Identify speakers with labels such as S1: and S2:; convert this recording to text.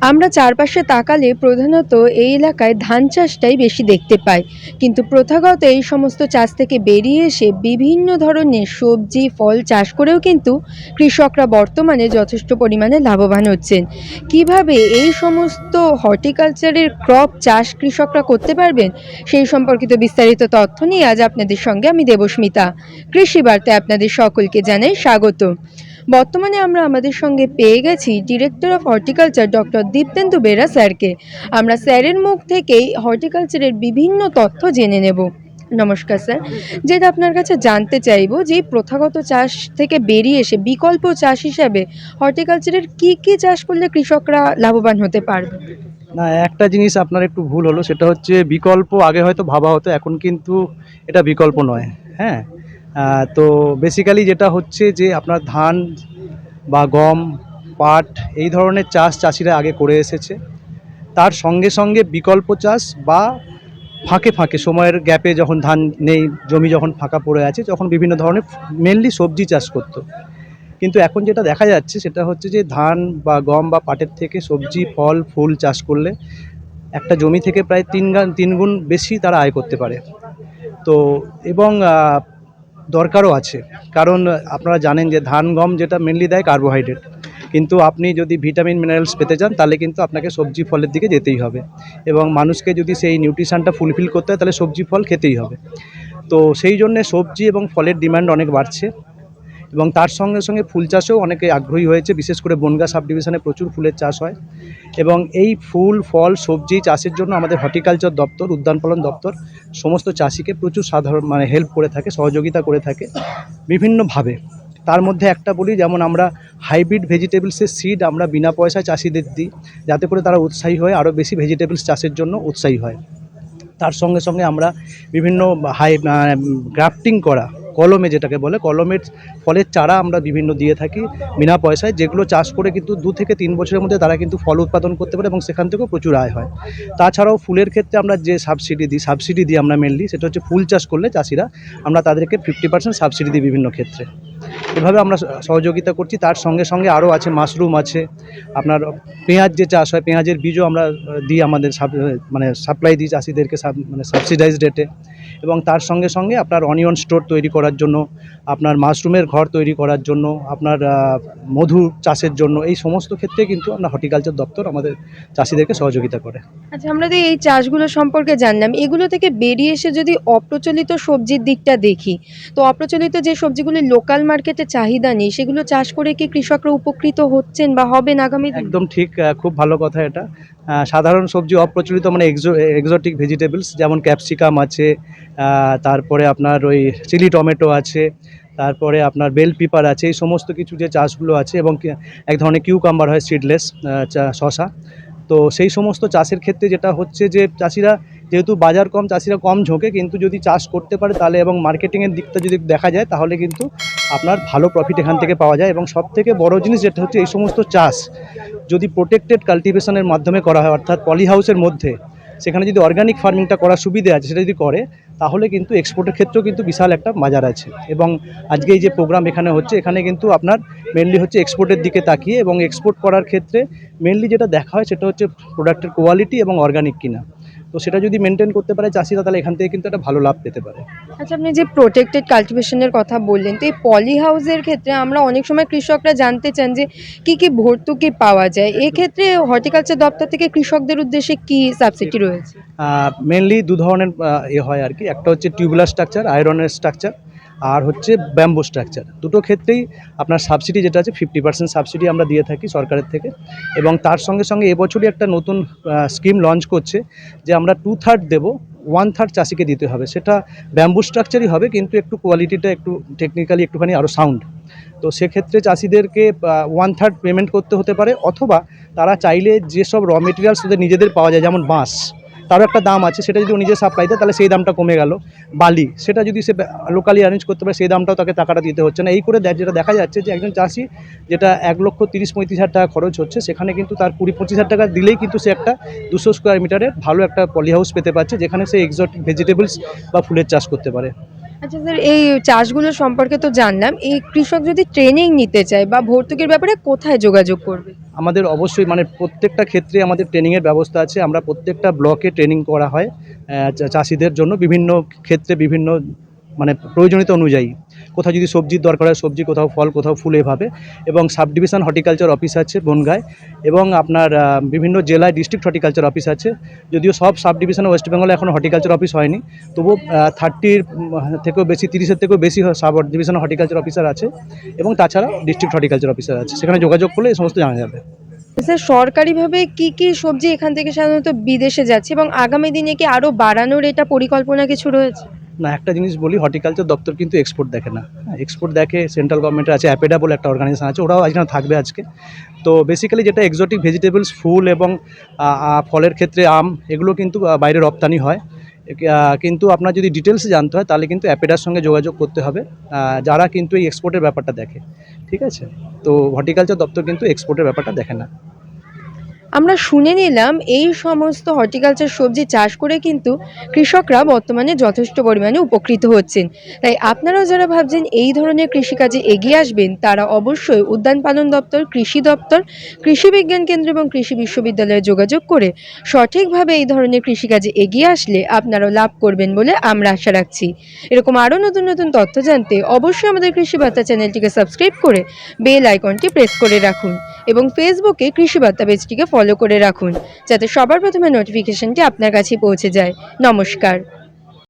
S1: আমরা চারপাশে তাকালে প্রধানত এই এলাকায় ধান চাষটাই বেশি দেখতে পাই। কিন্তু প্রথাগত এই সমস্ত চাষ থেকে বেরিয়ে এসে বিভিন্ন ধরনের সবজি, ফল চাষ করেও কিন্তু কৃষকরা বর্তমানে যথেষ্ট পরিমাণে লাভবান হচ্ছেন। কীভাবে এই সমস্ত হর্টিকালচারের ক্রপ চাষ কৃষকরা করতে পারবেন, সেই সম্পর্কিত বিস্তারিত তথ্য নিয়ে আজ আপনাদের সঙ্গে আমি দেবস্মিতা। কৃষি বার্তায় আপনাদের সকলকে জানাই স্বাগত বর্তমানে আমরা আমাদের সঙ্গে পেয়ে গেছি director of horticulture doctor Diptendu Bera স্যারকে। আমরা স্যারের মুখ থেকেই হর্টিকালচারের বিভিন্ন তথ্য জেনে নেব। নমস্কার স্যার। যেটা আপনার কাছে জানতে চাইব যে, প্রথাগত চাষ থেকে বেরিয়ে এসে বিকল্প চাষ হিসাবে হর্টিকালচারের কি কি চাষ করলে কৃষকরা লাভবান হতে পারবে?
S2: না, একটা জিনিস আপনার একটু ভুল হলো, সেটা হচ্ছে বিকল্প আগে হয়তো ভাবা হতো, এখন কিন্তু এটা বিকল্প নয়। হ্যাঁ? তো বেসিক্যালি যেটা হচ্ছে যে আপনার ধান বা গম, পাট এই ধরনের চাষ চাষিরা আগে করে এসেছে। তার সঙ্গে সঙ্গে বিকল্প চাষ বা ফাঁকে ফাঁকে সময়ের গ্যাপে যখন ধান নেই, জমি যখন ফাঁকা পড়ে আছে, তখন বিভিন্ন ধরনের মেনলি সবজি চাষ করতো। কিন্তু এখন যেটা দেখা যাচ্ছে সেটা হচ্ছে যে ধান বা গম বা পাটের থেকে সবজি, ফল, ফুল চাষ করলে একটা জমি থেকে প্রায় তিন গান, তিন গুণ বেশি তারা আয় করতে পারে। তো এবং দরকারও আছে। কারণ আপনারা জানেন যে ধান, গম যেটা মেনলি দেয় কার্বোহাইড্রেট কিন্তু আপনি যদি ভিটামিন মিনারেলস পেতে চান, তাহলে কিন্তু আপনাকে সবজি ফলের দিকে যেতেই হবে। এবং মানুষকে যদি সেই নিউট্রিশানটা ফুলফিল করতে হয়, তাহলে সবজি ফল খেতেই হবে। তো সেই জন্যে সবজি এবং ফলের ডিমান্ড অনেক বাড়ছে। এবং তার সঙ্গে সঙ্গে ফুল চাষেও অনেকে আগ্রহী হয়েছে। বিশেষ করে বনগা সাব ডিভিশনে প্রচুর ফুলের চাষ হয়। এবং এই ফুল, ফল, সবজি চাষের জন্য আমাদের হর্টিকালচার দপ্তর, উদ্যান পালন দপ্তর সমস্ত চাষিকে প্রচুর সাধারণ মানে হেল্প করে থাকে, সহযোগিতা করে থাকে বিভিন্নভাবে। তার মধ্যে একটা বলি, যেমন আমরা হাইব্রিড ভেজিটেবলসের সিড আমরা বিনা পয়সায় চাষিদের দিই, যাতে করে তারা উৎসাহী হয় আরও বেশি ভেজিটেবলস চাষের জন্য উৎসাহী হয়। তার সঙ্গে সঙ্গে আমরা বিভিন্ন হাই গ্রাফটিং করা কলমে যেটাকে বলে, কলমের ফলের চারা আমরা বিভিন্ন দিয়ে থাকি বিনা পয়সায়, যেগুলো চাষ করে কিন্তু দু থেকে তিন বছরের মধ্যে তারা কিন্তু ফল উৎপাদন করতে পারে এবং সেখান থেকেও প্রচুর আয় হয়। তাছাড়াও ফুলের ক্ষেত্রে আমরা যে সাবসিডি দিই সাবসিডি দিই আমরা মেনলি সেটা হচ্ছে ফুল চাষ করলে চাষিরা আমরা তাদেরকে ফিফটি পার্সেন্ট সাবসিডি দিই বিভিন্ন ক্ষেত্রে। এভাবে আমরা সহযোগিতা করছি। তার সঙ্গে সঙ্গে আরও আছে মাশরুম আছে, আপনার পেঁয়াজ যে চাষ হয়, পেঁয়াজের বীজও আমরা দিই আমাদের মানে সাপ্লাই দিই চাষিদেরকে মানে সাবসিডাইজ রেটে এবং তার সঙ্গে সঙ্গে আপনার অনিয়ন স্টোর তৈরি করার জন্য আপনার মাশরুমের ঘর তৈরি করার জন্য আপনার মধু চাষের জন্য এই সমস্ত ক্ষেত্রে কিন্তু আমরা হর্টিকালচার দপ্তর আমাদের চাষিদেরকে সহযোগিতা করে।
S1: আচ্ছা আমরা তো এই চাষগুলো সম্পর্কে জানলাম। এগুলো থেকে বেরিয়ে এসে যদি অপ্রচলিত সবজির দিকটা দেখি তো অপ্রচলিত যে সবজিগুলি লোকাল মার্কেটে চাহিদা নেই সেগুলো চাষ করে কি কৃষকরা উপকৃত হচ্ছেন বা হবেন আগামী
S2: একদম ঠিক খুব ভালো কথা এটা। সাধারণ সবজি অপ্রচলিত মানে এক্সো এক্সোটিক ভেজিটেবলস যেমন ক্যাপসিকাম আছে তারপরে আপনার ওই চিলি টমেটো আছে, তারপরে আপনার বেল পিপার আছে, এই সমস্ত কিছু যে চাষগুলো আছে এবং এক ধরনের কিউকাম্বার হয় সিডলেস শশা তো সেই সমস্ত চাষের ক্ষেত্রে যেটা হচ্ছে যে চাষিরা যেহেতু বাজার কম, চাষিরা কম ঝোঁকে, কিন্তু যদি চাষ করতে পারে তাহলে এবং মার্কেটিংয়ের দিকটা যদি দেখা যায় তাহলে কিন্তু আপনার ভালো প্রফিট এখান থেকে পাওয়া যায় এবং সব থেকে বড় জিনিস যেটা হচ্ছে এই সমস্ত চাষ। যদি প্রোটেক্টেড কাল্টিভেশনের মাধ্যমে করা হয়, অর্থাৎ পলিহাউসের মধ্যে, সেখানে যদি অর্গানিক ফার্মিংটা করার সুবিধে আছে, সেটা যদি করে, তাহলে কিন্তু এক্সপোর্টের ক্ষেত্রেও কিন্তু বিশাল একটা বাজার আছে। এবং আজকে এই যে প্রোগ্রাম এখানে হচ্ছে, এখানে কিন্তু আপনার মেনলি হচ্ছে এক্সপোর্টের দিকে তাকিয়ে এবং এক্সপোর্ট করার ক্ষেত্রে মেনলি যেটা দেখা হয়, সেটা হচ্ছে প্রোডাক্টের কোয়ালিটি এবং অর্গানিক কিনা। তো সেটা যদি মেনটেন করতে পারে চাষিরা তাহলে এখান থেকে কিন্তু একটা ভালো লাভ পেতে পারে।
S1: আচ্ছা আপনি যে প্রোটেক্টেড কালটিভেশনের কথা বললেন তো এই পলি হাউসের ক্ষেত্রে আমরা অনেক সময় কৃষকরা জানতে চান যে কি কি ভর্তুকি পাওয়া যায়। এক্ষেত্রে হর্টিকালচার দপ্তর থেকে কৃষকদের উদ্দেশ্যে কি সাবসিডি রয়েছে?
S2: মেনলি দু ধরনের এ হয় আর কি। একটা হচ্ছে টিউবলার স্ট্রাকচার আয়রনের স্ট্রাকচার আর হচ্ছে ব্যাম্বো স্ট্রাকচার দুটো ক্ষেত্রেই আপনার সাবসিডি যেটা আছে ফিফটি পার্সেন্ট সাবসিডি আমরা দিয়ে থাকি সরকারের থেকে। এবং তার সঙ্গে সঙ্গে এবছরই একটা নতুন স্কিম লঞ্চ করছে যে আমরা টু থার্ড দেবো ওয়ান থার্ড চাষিকে দিতে হবে। সেটা ব্যাম্বু স্ট্রাকচারই হবে, কিন্তু একটু কোয়ালিটিটা একটু টেকনিক্যালি একটুখানি আরও সাউন্ড তো সেক্ষেত্রে চাষিদেরকে ওয়ান থার্ড পেমেন্ট করতে হতে পারে, অথবা তারা চাইলে যেসব র মেটেরিয়ালস ওদের নিজেদের পাওয়া যায়, যেমন বাঁশ। তারও একটা দাম আছে, সেটা যদি ও নিজে সাপ্লাই দেয়, তাহলে সেই দামটা কমে গেল। বালি, সেটা যদি সে লোকালি অ্যারেঞ্জ করতে পারে, সেই দামটাও তাকে টাকাটা দিতে হচ্ছে না। এই করে যেটা দেখা যাচ্ছে যে একজন চাষি, যেটা এক লক্ষ তিরিশ পঁয়ত্রিশ হাজার টাকা খরচ হচ্ছে, সেখানে কিন্তু তার কুড়ি পঁচিশ হাজার টাকা দিলেই কিন্তু সে একটা দুশো স্কোয়ার মিটারের ভালো একটা পলি হাউস পেতে পারছে, যেখানে সে এক্সোটিক ভেজিটেবলস বা ফুলের চাষ করতে পারে।
S1: আচ্ছা স্যার এই চাষগুলো সম্পর্কে তো জানলাম। এই কৃষক যদি ট্রেনিং নিতে চায় বা ভর্তুকির ব্যাপারে কোথায় যোগাযোগ করবে?
S2: আমাদের অবশ্যই মানে প্রত্যেকটা ক্ষেত্রে আমাদের ট্রেনিংয়ের ব্যবস্থা আছে। আমরা প্রত্যেকটা ব্লকে ট্রেনিং করা হয় চাষিদের জন্য বিভিন্ন ক্ষেত্রে বিভিন্ন মানে প্রয়োজনীয়তা অনুযায়ী। কোথাও যদি সবজির দরকার হয়, সবজি কোথাও ফল, কোথাও ফুল এভাবে। এবং সাব ডিভিশন হর্টিকালচার অফিস আছে বনগায় এবং আপনার বিভিন্ন জেলায় ডিস্ট্রিক্ট হর্টিকালচার অফিস আছে। যদিও সব সাব ডিভিশনে ওয়েস্ট বেঙ্গলে এখন হর্টিকালচার অফিস হয়নি। তবুও থার্টির থেকেও বেশি, তিরিশের থেকেও বেশি সাব ডিভিশন হর্টিকালচার অফিসার আছে এবং তাছাড়া ডিস্ট্রিক্ট হর্টিকালচার অফিসার আছে। সেখানে যোগাযোগ করলে এই সমস্ত জানা যাবে।
S1: স্যার, সরকারিভাবে কি কি সবজি এখান থেকে সাধারণত বিদেশে যাচ্ছে এবং আগামী দিনে কি আরও বাড়ানোর এটা পরিকল্পনা কিছু রয়েছে?
S2: না, একটা জিনিস বলি, হর্টিকালচার দপ্তর কিন্তু এক্সপোর্ট দেখে না। এক্সপোর্ট দেখে সেন্ট্রাল গভর্নমেন্টের আছে অ্যাপেডা বলে একটা অর্গানাইজেশন আছে, ওরাও আজকে থাকবে আজকে। তো বেসিক্যালি যেটা এক্সোটিক ভেজিটেবলস ফুল এবং ফলের ক্ষেত্রে আম, এগুলো কিন্তু বাইরে রপ্তানি হয়। কিন্তু আপনার যদি ডিটেলস জানতে হয়, তাহলে কিন্তু অ্যাপেডার সঙ্গে যোগাযোগ করতে হবে। যারা কিন্তু এই এক্সপোর্টের ব্যাপারটা দেখে, ঠিক আছে? তো হর্টিকালচার দপ্তর কিন্তু এক্সপোর্টের ব্যাপারটা দেখে না।
S1: আমরা শুনে নিলাম এই সমস্ত হর্টিকালচার সবজি চাষ করে কিন্তু কৃষকরা বর্তমানে যথেষ্ট পরিমাণে উপকৃত হচ্ছেন। তাই আপনারাও যারা ভাবছেন এই ধরনের কৃষিকাজে এগিয়ে আসবেন, তারা অবশ্যই উদ্যান পালন দপ্তর, কৃষি দপ্তর, কৃষি বিজ্ঞান কেন্দ্র এবং কৃষি বিশ্ববিদ্যালয়ে যোগাযোগ করে সঠিকভাবে এই ধরনের কৃষিকাজে এগিয়ে আসলে আপনারাও লাভ করবেন বলে আমরা আশা রাখছি। এরকম আরও নতুন নতুন তথ্য জানতে অবশ্যই আমাদের কৃষি বার্তা চ্যানেলটিকে সাবস্ক্রাইব করে বেল আইকনটি প্রেস করে রাখুন এবং ফেসবুকে কৃষি বার্তা পেজটিকে ফলো করে রাখুন যাতে সবার প্রথমে নোটিফিকেশনটি আপনার কাছে পৌঁছে যায়। নমস্কার।